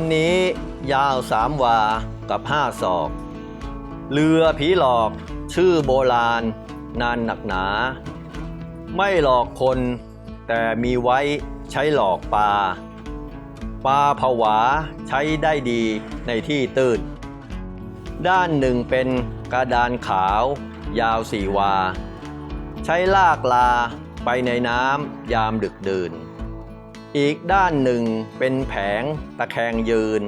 ำนี้ยาวสามวากับห้าศอก เรือผีหลอกชื่อโบราณ นานหนักหนา ไม่หลอกคนแต่มีไว้ใช้หลอกปลาปลาผวาใช้ได้ดีในที่ตื้น ด้านหนึ่งเป็นกระดานขาว ยาวสี่วา ใช้ลากลาไปในน้ำยามดึกดื่น อีกด้านหนึ่งเป็นแผงตะแคงยืน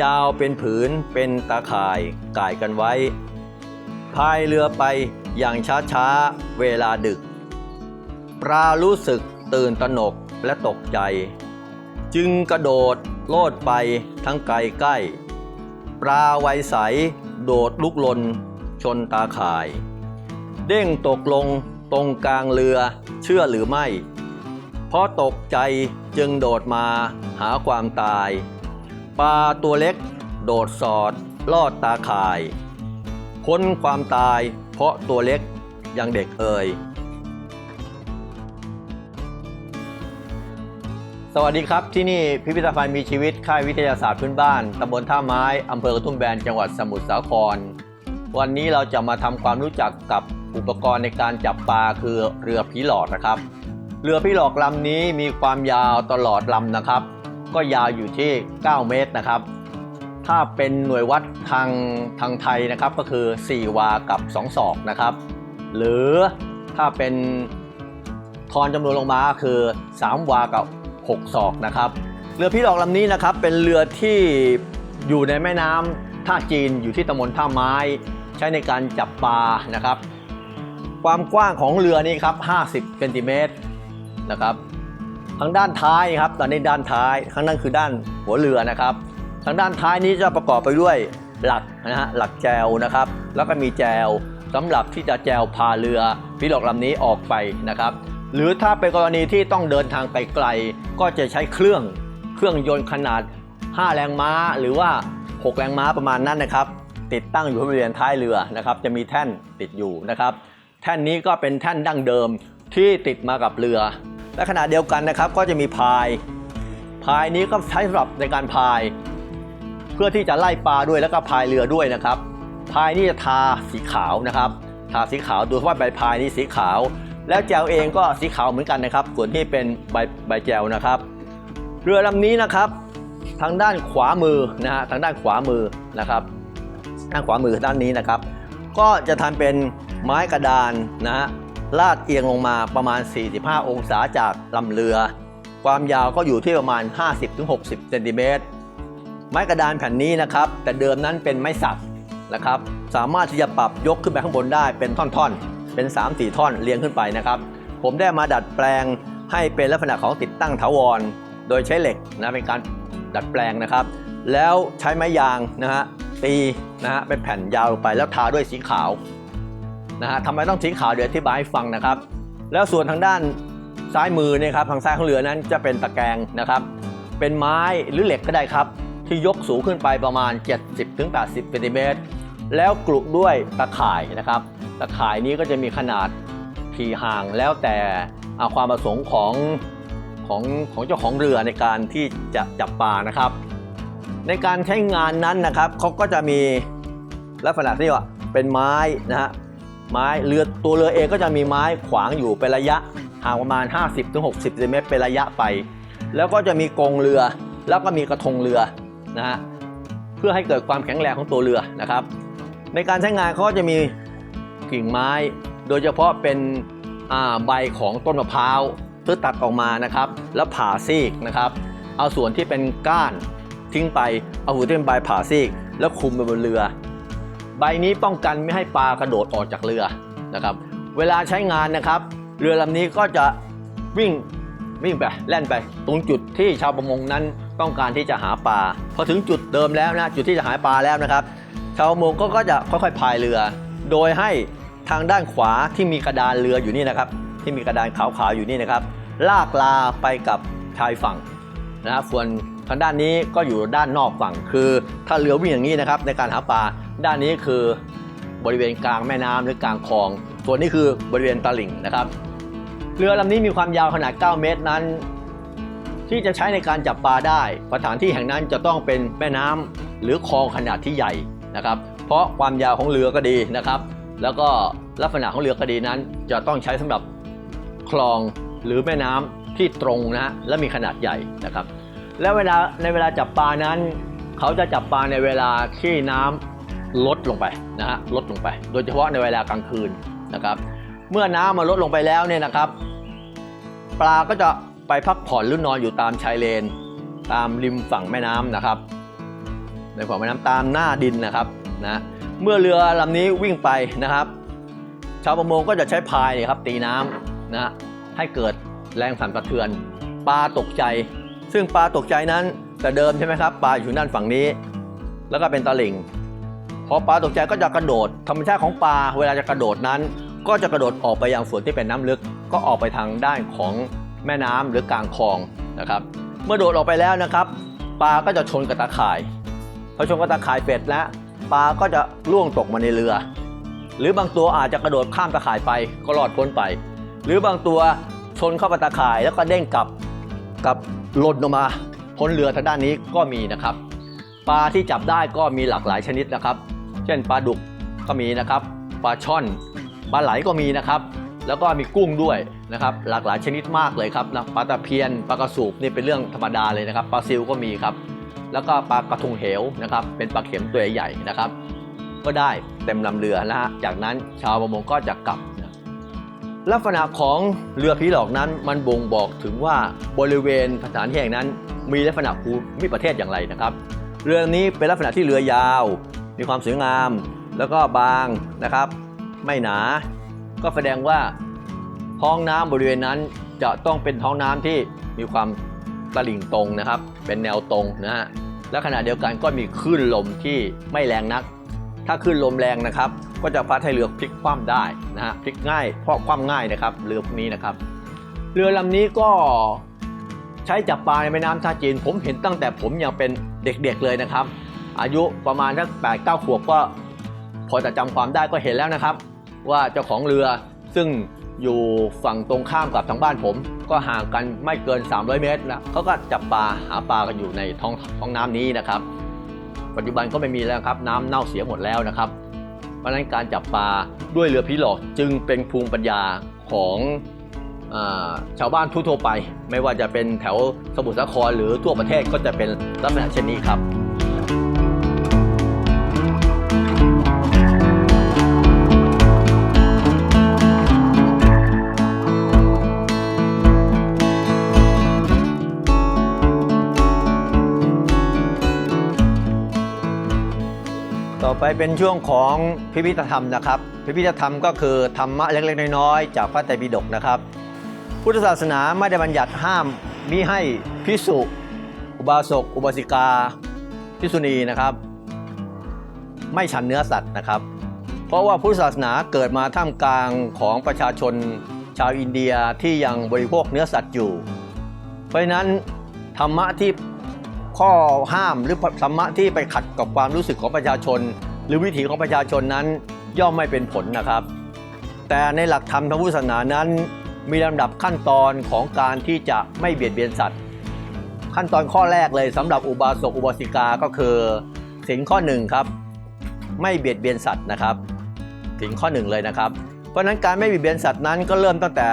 ยาวเป็นผืนเป็นตาข่ายก่ายกันไว้ พายเรือไปอย่างช้าๆ เวลาดึก ปลารู้สึกตื่นตระหนกและตกใจ จึงกระโดดโลดไปทั้งไกลใกล้ ปลาไวใส โดดลุกลน ชนตาข่าย เด้งตกลงตรงกลางเรือเชื่อหรือไม่ ราะตกใจจึงโดดมาหาความตาย ปลาตัวเล็ก โดดสอด ลอดตาข่าย พ้นความตายเพราะตัวเล็กยังเด็กเอ่ย สวัสดีครับที่นี่พิพิธภัณฑ์มีชีวิตค่ายวิทยาศาสตร์พื้นบ้านตำบลท่าไม้อำเภอกระทุ่มแบนจังหวัดสมุทรสาคร วันนี้เราจะมาทำความรู้จักกับอุปกรณ์ในการจับปลาคือเรือผีหลอกนะครับ เรือผีหลอกลำนี้มีความยาวตลอดลำนะครับ ก็ยาวอยู่ที่ 9 เมตรนะครับ ถ้าเป็นหน่วยวัดทางทางไทยนะครับก็คือ 4 วากับ 2 ศอกนะครับ หรือถ้าเป็นทอนจำนวนลงมาคือ 3 วากับ 6 ศอกนะครับ เรือพี่หลอกลำนี้นะครับเป็นเรือที่อยู่ในแม่น้ำท่าจีนอยู่ที่ตำบลท่าไม้ใช้ในการจับปลานะครับ ความกว้างของเรือนี่ครับ 50เซนติเมตร นะครับทางด้านท้ายครับตอนนี้ด้านท้ายข้างนั้นคือด้านหัวเรือนะครับ ทางด้านท้ายนี้จะประกอบไปด้วยหลักนะฮะหลักแจวนะครับ แล้วก็มีแจวสำหรับที่จะแจวพาเรือพิลอกลำนี้ออกไปนะครับ หรือถ้าเป็นกรณีที่ต้องเดินทางไปไกล ก็จะใช้เครื่องเครื่องยนต์ขนาด 5 แรงม้าหรือว่า 6 แรงม้าประมาณนั้นนะครับ ติดตั้งอยู่บริเวณท้ายเรือนะครับ จะมีแท่นติดอยู่นะครับ แท่นนี้ก็เป็นแท่นดั้งเดิมที่ติดมากับเรือ และขณะเดียวกันนะครับก็จะมีพาย พายนี้ก็ใช้สำหรับในการพาย เพื่อที่จะไล่ปลาด้วยแล้วก็พายเรือด้วยนะครับ พายนี่จะทาสีขาวนะครับ ทาสีขาวดยเฉพาะใบพายนี่สีขาว แล้วแจวเองก็สีขาวเหมือนกันนะครับ ส่วนที่เป็นใบใบแจวนะครับ เรือลำนี้นะครับ ทางด้านขวามือนะฮะทางด้านขวามือนะครับด้านขวามือด้านนี้นะครับ ก็จะทำเป็นไม้กระดานนะฮะ ลาดเอียงลงมาประมาณ 45 องศาจากลำเรือ ความยาวก็อยู่ที่ประมาณ 50-60 เซนติเมตร ไม้กระดานแผ่นนี้นะครับ แต่เดิมนั้นเป็นไม้สักนะครับ สามารถที่จะปรับยกขึ้นไปข้างบนได้เป็นท่อนๆ เป็น 3-4 ท่อนเรียงขึ้นไปนะครับ ผมได้มาดัดแปลงให้เป็นลักษณะของติดตั้งถาวร โดยใช้เหล็กนะเป็นการดัดแปลงนะครับ แล้วใช้ไม้ยางนะฮะตีนะฮะเป็นแผ่นยาวลงไปแล้วทาด้วยสีขาว นะฮะทำไมต้องสีขาวเดี๋ยวอธิบายให้ฟังนะครับ แล้วส่วนทางด้านซ้ายมือเนี่ยครับทางซ้ายของเรือนั้นจะเป็นตะแกรงนะครับ เป็นไม้หรือเหล็กก็ได้ครับ ที่ยกสูงขึ้นไปประมาณ 70-80เซนติเมตรแล้วกลุด้วยตะข่ายนะครับ ตะข่ายนี้ก็จะมีขนาดถี่ห่างแล้วแต่ความประสงค์ของของของเจ้าของเรือในการที่จะจับปลานะครับ ในการใช้งานนั้นนะครับเขาก็จะมีลักษณะที่ว่าเป็นไม้นะฮะ ไม้เรือตัวเรือเองก็จะมีไม้ขวางอยู่เป็นระยะห่างประมาณ 50-60เซนติเมตรเป็นระยะไป แล้วก็จะมีกงเรือแล้วก็มีกระทงเรือนะฮะเพื่อให้เกิดความแข็งแรงของตัวเรือนะครับ ในการใช้งานเขาก็จะมีกิ่งไม้ โดยเฉพาะเป็นใบของต้นมะพร้าวเพื่อตัดออกมานะครับ แล้วผ่าซีกนะครับ เอาส่วนที่เป็นก้านทิ้งไปเอาส่วนที่เป็นใบผ่าซีก แล้วคุมไปบนเรือ ใบนี้ป้องกันไม่ให้ปลากระโดดออกจากเรือนะครับ เวลาใช้งานนะครับ เรือลำนี้ก็จะวิ่งวิ่งไปแล่นไปตรงจุดที่ชาวประมงนั้นต้องการที่จะหาปลาพอถึงจุดเดิมแล้วนะจุดที่จะหาปลาแล้วนะครับ ชาวประมงก็ก็จะค่อยๆพายเรือ โดยให้ทางด้านขวาที่มีกระดานเรืออยู่นี่นะครับ ที่มีกระดานขาวๆอยู่นี่นะครับ ลากลาไปกับชายฝั่งนะครับส่วน ทางด้านนี้ก็อยู่ด้านนอกฝั่ง คือถ้าเรือวิ่งอย่างนี้นะครับในการหาปลาด้านนี้คือบริเวณกลางแม่น้ำหรือกลางคลอง ส่วนนี้คือบริเวณตลิ่งนะครับ เรือลำนี้มีความยาวขนาด 9 เมตรนั้น ที่จะใช้ในการจับปลาได้ สถานที่แห่งนั้นจะต้องเป็นแม่น้ำหรือคลองขนาดที่ใหญ่นะครับ เพราะความยาวของเรือก็ดีนะครับ แล้วก็ลักษณะของเรือก็ดีนั้น จะต้องใช้สำหรับคลองหรือแม่น้ำที่ตรงนะฮะและมีขนาดใหญ่นะครับ และเวลาในเวลาจับปลานั้น เขาจะจับปลาในเวลาที่น้ำลดลงไปนะฮะลดลงไป โดยเฉพาะในเวลากลางคืนนะครับเมื่อน้ำมันลดลงไปแล้วเนี่ยนะครับ ปลาก็จะไปพักผ่อนหรือนอนอยู่ตามชายเลน ตามริมฝั่งแม่น้ำนะครับในฝั่งแม่น้ำตามหน้าดินนะครับนะเมื่อเรือลำนี้วิ่งไปนะครับ ชาวประมงก็จะใช้พายเนี่ยครับตีน้ำนะให้เกิดแรงสั่นสะเทือนปลาตกใจ ซึ่งปลาตกใจนั้นแต่เดิมใช่ไหมครับปลาอยู่ด้านฝั่งนี้ แล้วก็เป็นตะลิ่งพอปลาตกใจก็จะกระโดด ธรรมชาติของปลาเวลาจะกระโดดนั้น ก็จะกระโดดออกไปยังส่วนที่เป็นน้ำลึก ก็ออกไปทางด้านของแม่น้ำหรือกลางคลองนะครับ เมื่อโดดออกไปแล้วนะครับปลาก็จะชนกับตาข่ายพอชนกับตาข่ายเป็ดแล้วปลาก็จะล่วงตกมาในเรือ หรือบางตัวอาจจะกระโดดข้ามตาข่ายไปก็รอดพ้นไป หรือบางตัวชนเข้าไปตาข่ายแล้วก็เด้งกลับ กลับหล่นลงมาพ้นเรือทางด้านนี้ก็มีนะครับ ปลาที่จับได้ก็มีหลากหลายชนิดนะครับ เช่นปลาดุกก็มีนะครับ ปลาช่อนปลาไหลก็มีนะครับ แล้วก็มีกุ้งด้วยนะครับ หลากหลายชนิดมากเลยครับนะปลาตะเพียนปลากระสูบนี่เป็นเรื่องธรรมดาเลยนะครับปลาซิวก็มีครับแล้วก็ปลากระทุงเหวนะครับ เป็นปลาเข็มตัวใหญ่ๆนะครับ ก็ได้เต็มลำเรือนะฮะจากนั้นชาวประมงก็จะกลับ ลักษณะของเรือผีหลอกนั้นมันบ่งบอกถึงว่าบริเวณสถานที่แห่งนั้น มีลักษณะภูมิประเทศอย่างไรนะครับ เรือนี้เป็นลักษณะที่เรือยาว มีความสวยงาม แล้วก็บางนะครับ ไม่หนา ก็แสดงว่าท้องน้ำบริเวณนั้นจะต้องเป็นท้องน้ำที่มีความตลิ่งตรงนะครับ เป็นแนวตรงนะฮะและขณะเดียวกันก็มีคลื่นลมที่ไม่แรงนัก ถ้าคลื่นลมแรงนะครับ ก็จะพัดให้เรือพลิกคว่ำได้นะฮะพลิกง่ายเพราะคว่ำง่ายนะครับเรือพวกนี้นะครับ เรือลำนี้ก็ใช้จับปลาในแม่น้ำท่าจีน ผมเห็นตั้งแต่ผมยังเป็นเด็กๆเลยนะครับ อายุประมาณสักแปดเก้าขวบก็พอจะจำความได้ก็เห็นแล้วนะครับ ว่าเจ้าของเรือซึ่งอยู่ฝั่งตรงข้ามกับทางบ้านผม ก็ห่างกันไม่เกิน 300 เมตรนะเขาก็จับปลาหาปลากันอยู่ในท้องท้องน้ำนี้นะครับ ปัจจุบันก็ไม่มีแล้วครับน้ำเน่าเสียหมดแล้วนะครับ เพราะฉะนั้นการจับปลาด้วยเรือพีหลอกจึงเป็นภูมิปัญญาของอชาวบ้านทั่วไป ไม่ว่าจะเป็นแถวสมุทรสาครหรือทั่วประเทศก็จะเป็นลักษณะเช่นนี้ครับ ต่อไปเป็นช่วงของพิพิธธรรมนะครับ พิพิธธรรมก็คือธรรมะเล็กๆ น้อยๆ จากพระไตรปิฎกนะครับ พุทธศาสนาไม่ได้บัญญัติห้ามมิให้พิสุอุบาสกอุบาสิกาพิสุณีนะครับ ไม่ฉันเนื้อสัตว์นะครับ เพราะว่าพุทธศาสนาเกิดมาท่ามกลางของประชาชนชาวอินเดียที่ยังบริโภคเนื้อสัตว์อยู่ เพราะฉะนั้นธรรมะที่ ข้อห้ามหรือธรรมะที่ไปขัดกับความรู้สึกของประชาชน หรือวิถีของประชาชนนั้นย่อมไม่เป็นผลนะครับ แต่ในหลักธรรมทางพุทธศาสนานั้น มีลำดับขั้นตอนของการที่จะไม่เบียดเบียนสัตว์ ขั้นตอนข้อแรกเลยสำหรับอุบาสกอุบาสิกาก็คือสิ่งข้อหนึ่งครับไม่เบียดเบียนสัตว์นะครับสิ่งข้อหนึ่งเลยนะครับ เพราะฉะนั้นการไม่เบียดเบียนสัตว์นั้นก็เริ่มตั้งแต่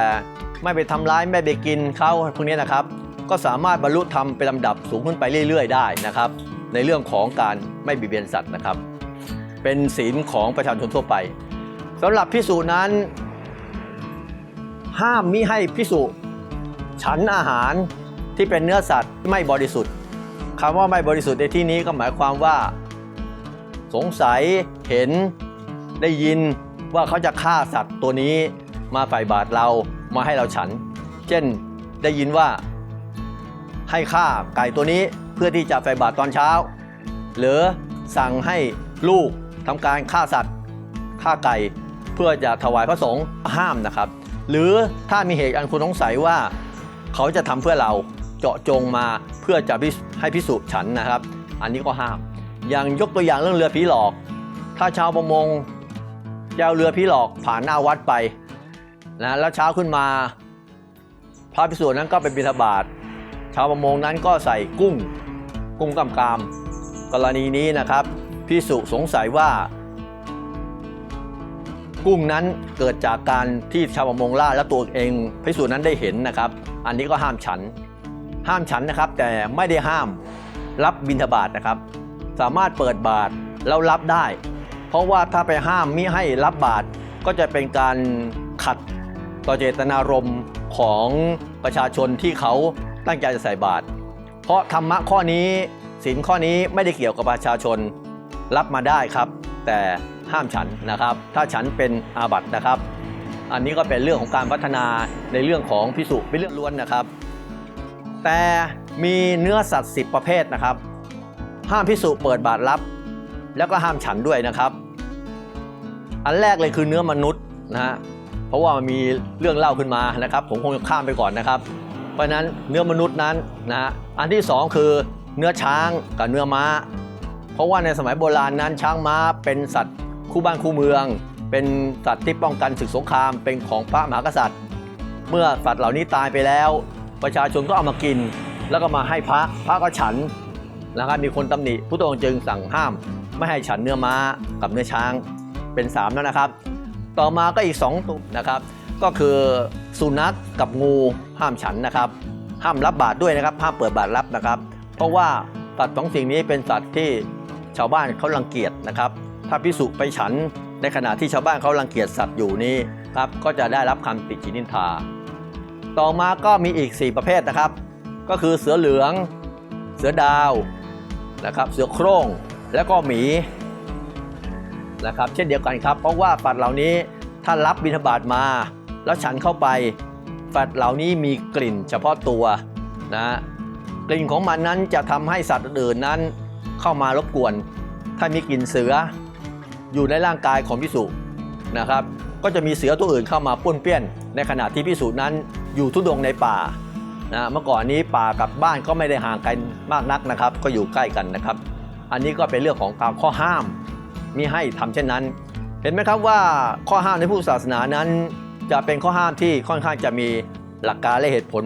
ไม่ไปทำร้ายไม่ไปกินเขาพวกนี้นะครับ ก็สามารถบรรลุธรรมเป็นลำดับสูงขึ้นไปเรื่อย ๆ ได้นะครับ ในเรื่องของการไม่บียดเบียนสัตว์นะครับ เป็นศีลของประชาชนทั่วไปสำหรับพิสูจนั้น ห้ามมิให้พิสุฉันอาหารที่เป็นเนื้อสัตว์ไม่บริสุทธิ์คำว่าไม่บริสุทธิ์ในที่นี้ก็หมายความว่า สงสัยเห็นได้ยินว่าเขาจะฆ่าสัตว์ตัวนี้มาใส่บาตรเรามาให้เราฉัน เช่นได้ยินว่า ให้ฆ่าไก่ตัวนี้เพื่อที่จะใส่บาตรตอนเช้า หรือสั่งให้ลูกทำการฆ่าสัตว์ฆ่าไก่เพื่อจะถวายพระสงฆ์ห้ามนะครับ หรือถ้ามีเหตุอันควรสงสัยว่า เขาจะทำเพื่อเราเจาะจงมาเพื่อจะให้พิสุฉันนะครับ อันนี้ก็ห้าม อย่างยกตัวอย่างเรื่องเรือผีหลอก ถ้าชาวประมงจะเอาเรือผีหลอกผ่านหน้าวัดไปนะแล้วเช้าขึ้นมาพระพิสุนั้นก็ไปบิณฑบาต ชาวประมงนั้นก็ใส่กุ้งกุ้งกำกาม กรณีนี้นะครับพิสุสงสัยว่า กุ้งนั้นเกิดจากการที่ชาวประมงล่าและตัวเองพิสูจน์นั้นได้เห็นนะครับ อันนี้ก็ห้ามฉัน ห้ามฉันนะครับ แต่ไม่ได้ห้ามรับบิณฑบาตนะครับ สามารถเปิดบาตรแล้วรับได้ เพราะว่าถ้าไปห้ามมิให้รับบาตรก็จะเป็นการขัดต่อเจตนารมณ์ของประชาชนที่เขา ตั้งใจจะใส่บาตรเพราะธรรมะข้อนี้ศีลข้อนี้ไม่ได้เกี่ยวกับประชาชนรับมาได้ครับ แต่ห้ามฉันนะครับ ถ้าฉันเป็นอาบัตินะครับ อันนี้ก็เป็นเรื่องของการพัฒนาในเรื่องของพิสุเป็นเรื่องล้วนนะครับ แต่มีเนื้อสัตว์สิบประเภทนะครับ ห้ามพิสุเปิดบาตรรับ แล้วก็ห้ามฉันด้วยนะครับ อันแรกเลยคือเนื้อมนุษย์นะฮะเพราะว่ามันมีเรื่องเล่าขึ้นมานะครับ ผมคงข้ามไปก่อนนะครับ เพราะนั้นเนื้อมนุษย์นั้นนะอันที่สองคือเนื้อช้างกับเนื้อม้า เพราะว่าในสมัยโบราณนั้นช้างม้าเป็นสัตว์คู่บ้านคู่เมือง เป็นสัตว์ที่ป้องกันศึกสงครามเป็นของพระมหากษัตริย์ เมื่อสัตว์เหล่านี้ตายไปแล้ว ประชาชนก็เอามากิน แล้วก็มาให้พระพระก็ฉันนะครับมีคนตำหนิพุทธองค์จึงสั่งห้าม ไม่ให้ฉันเนื้อม้ากับเนื้อช้างเป็นสามแล้วนะครับ ต่อมาก็อีก2ตัวนะครับก็คือ สุนัขกับงูห้ามฉันนะครับ ห้ามรับบาตรด้วยนะครับห้ามเปิดบาตรรับนะครับ เพราะว่าสัตว์สองสิ่งนี้เป็นสัตว์ที่ชาวบ้านเขารังเกียจนะครับ ถ้าพิสุไปฉันในขณะที่ชาวบ้านเขารังเกียจสัตว์อยู่นี้ครับก็จะได้รับคำติชินินทา ต่อมาก็มีอีก 4 ประเภทนะครับ ก็คือเสือเหลือง เสือดาวนะครับ เสือโคร่งและก็หมีนะครับ เช่นเดียวกันครับ เพราะว่าสัตว์เหล่านี้ถ้ารับบิณฑบาตมา แล้วฉันเข้าไปสัตเหล่านี้มีกลิ่นเฉพาะตัวนะกลิ่นของมันนั้นจะทำให้สัตว์อื่นนั้นเข้ามารบกวน ถ้ามีกลิ่นเสืออยู่ในร่างกายของพิสุนะครับก็จะมีเสือตัวอื่นเข้ามาป้วนเปี้ยน ในขณะที่พิสูจน์นั้นอยู่ทุดงในป่านะเมื่อก่อนนี้ป่ากับบ้านก็ไม่ได้ห่างกันมากนักนะครับ ก็อยู่ใกล้กันนะครับ อันนี้ก็เป็นเรื่องของการข้อห้ามมิให้ทำเช่นนั้น เห็นไหมครับว่าข้อห้ามในพุทธศาสนานั้น จะเป็นข้อห้ามที่ค่อนข้างจะมีหลักการและเหตุผล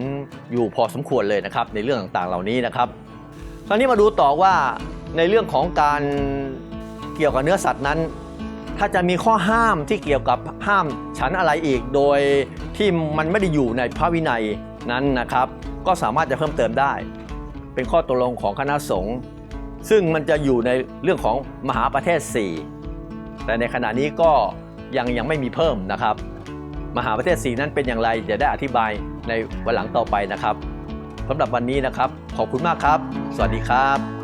อยู่พอสมควรเลยนะครับในเรื่องต่างๆเหล่านี้นะครับ คราวนี้มาดูต่อว่าในเรื่องของการเกี่ยวกับเนื้อสัตว์นั้น ถ้าจะมีข้อห้ามที่เกี่ยวกับห้ามฉันอะไรอีก โดยที่มันไม่ได้อยู่ในพระวินัยนั้นนะครับ ก็สามารถจะเพิ่มเติมได้ เป็นข้อตกลงของคณะสงฆ์ซึ่งมันจะอยู่ในเรื่องของมหาประเทศ 4 แต่ในขณะนี้ก็ยังยังไม่มีเพิ่มนะครับ มหาประเทศ4นั้นเป็นอย่างไรจะได้อธิบายในวันหลังต่อไปนะครับสำหรับวันนี้นะครับ ขอบคุณมากครับ สวัสดีครับ